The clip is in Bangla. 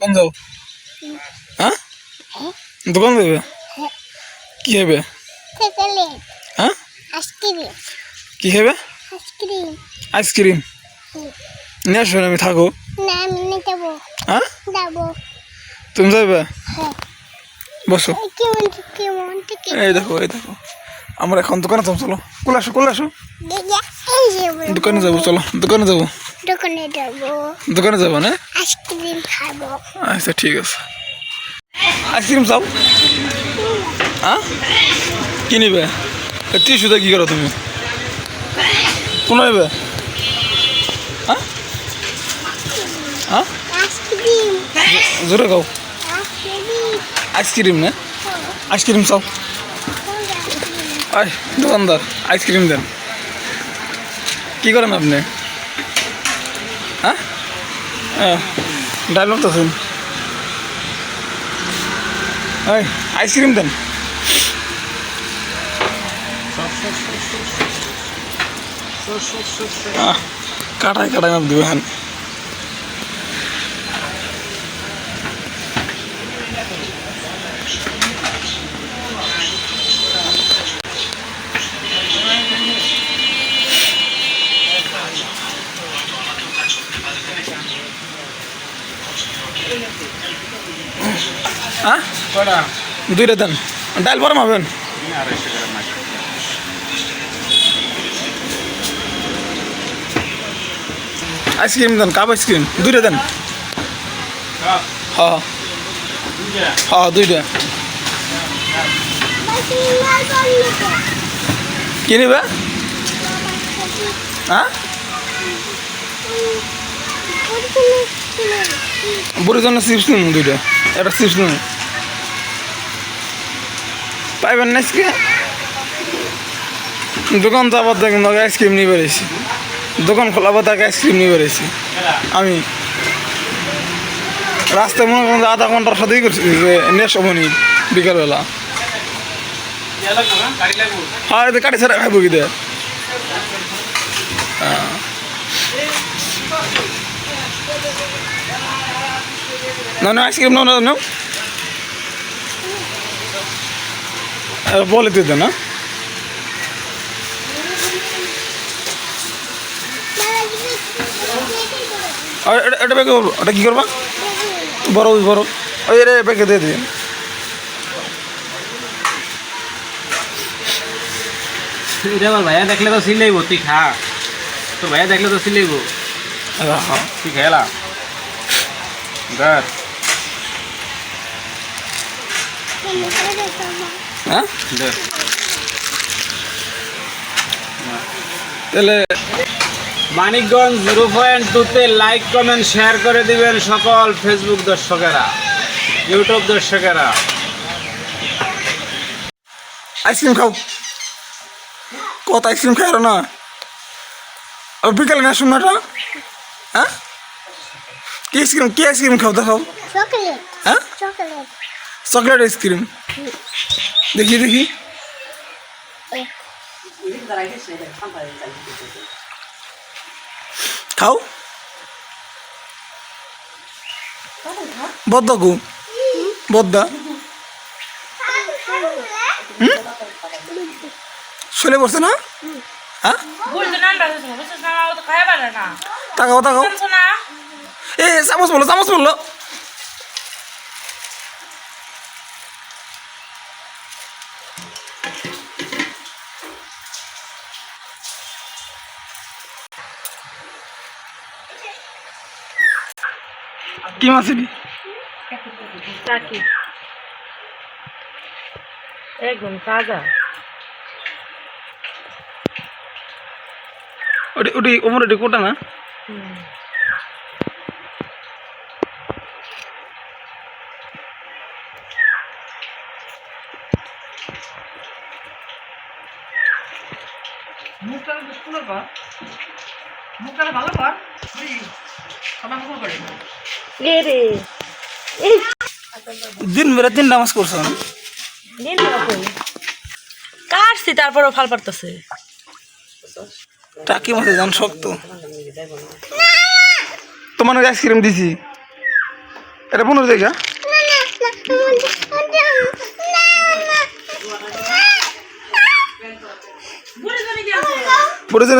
কোন যাও হ্যাঁ? দোকান যাবে কি হবে? হ্যাঁ? কি হবে? Ice cream. Ice cream? নিয়ে আসবে আমি থাকো। হ্যাঁ? তুমি যাবে? হ্যাঁ। বসো। এই দেখো এই দেখো। আমরা এখন দোকানে যাব চলো। কোলে আসো কোলে আসো। দোকানে যাব চলো। দোকানে যাব। দোকানে যাব। দোকানে যাব না? আইসক্রিম খাব। আচ্ছা ঠিক আছে। আইসক্রিম চাও? হ্যাঁ? কি নিবে? টিস্যুতে কি করো তুমি? কোন নেবে? হ্যাঁ? হ্যাঁ? জোরে খাও আইসক্রিম না? আইসক্রিম চাও? আই দোকানদার আইসক্রিম দেন। কি করেন আপনি? ডায়লগ তো শুন আইসক্রিম দেন। আহ, কাটায় কাটায় মাপ দিবে হ্যাঁ দুইটা দেন। ডাইল পরে মাবেন আইসক্রিম দেন কাপ আইসক্রিম। দুইটা দেন। হ্যাঁ হ্যাঁ দুইটা? কি নিবে? হ্যাঁ বুড়ির জন্য চিপস নিন দুইটা। একটা চিপস নিন পাইবেন না আজকে? দোকান যাবার দেখুন আইসক্রিম নিয়ে বেরিয়েছি দোকান খোলাবার তাকে আইসক্রিম নিয়ে বেরিয়েছি আমি রাস্তায় মনে করেন আধা ঘণ্টার সাথেই করছি যে নেশো মনি বিকালবেলা। হ্যাঁ কাটি ছাড়া খাইব কি দে না না আইসক্রিম নাও না নাও এ, বলে দিতে না আর এটা- এটা ব্যাগে করব ওটা কী করবা বড় ওই বড় ওই রে ব্যাগে দিয়ে দিন এটা আমার ভাইয়া দেখলে তো সিলাইব তুই খা তোর ভাইয়া দেখলে তো সিলাইব তুই খেলা ধর হ্যাঁ তাহলে মানিকগঞ্জ জিরো পয়েন্ট টুতে লাইক কমেন্ট শেয়ার করে দিবেন সকল ফেসবুক দর্শকেরা ইউটিউব দর্শকেরা। আইসক্রিম খাও। কত আইসক্রিম খাই না? বিকালে না শুন না হ্যাঁ? কি আইসক্রিম কি আইসক্রিম খাও দেখাও। চকলেট। হ্যাঁ? চকলেট। Chocolate ice cream. দেখি দেখি। খাও। বদ্দা গু বদ্দা। চলে পড়ছে না? হ্যাঁ? তাকাও তাকাও। এ চামচ বলল চামচ বলল কি মাছ এটি একদম তাজা। ওটি ওটি ওমর ওটি কোটা না? মুখটা স্কুলের পর মুখটা ভালো কর। সবাই মুখ করে। এ রে? দিন নামাজ করছ না দিন কাটছি তারপরও ফাল পারতেছে। টাকি মাছে জান শক্ত তোমার আইসক্রিম দিছি এটা পনেরো জায়গা না না না ওটা না না ঘুরে চলে গিয়েছে পরে যেন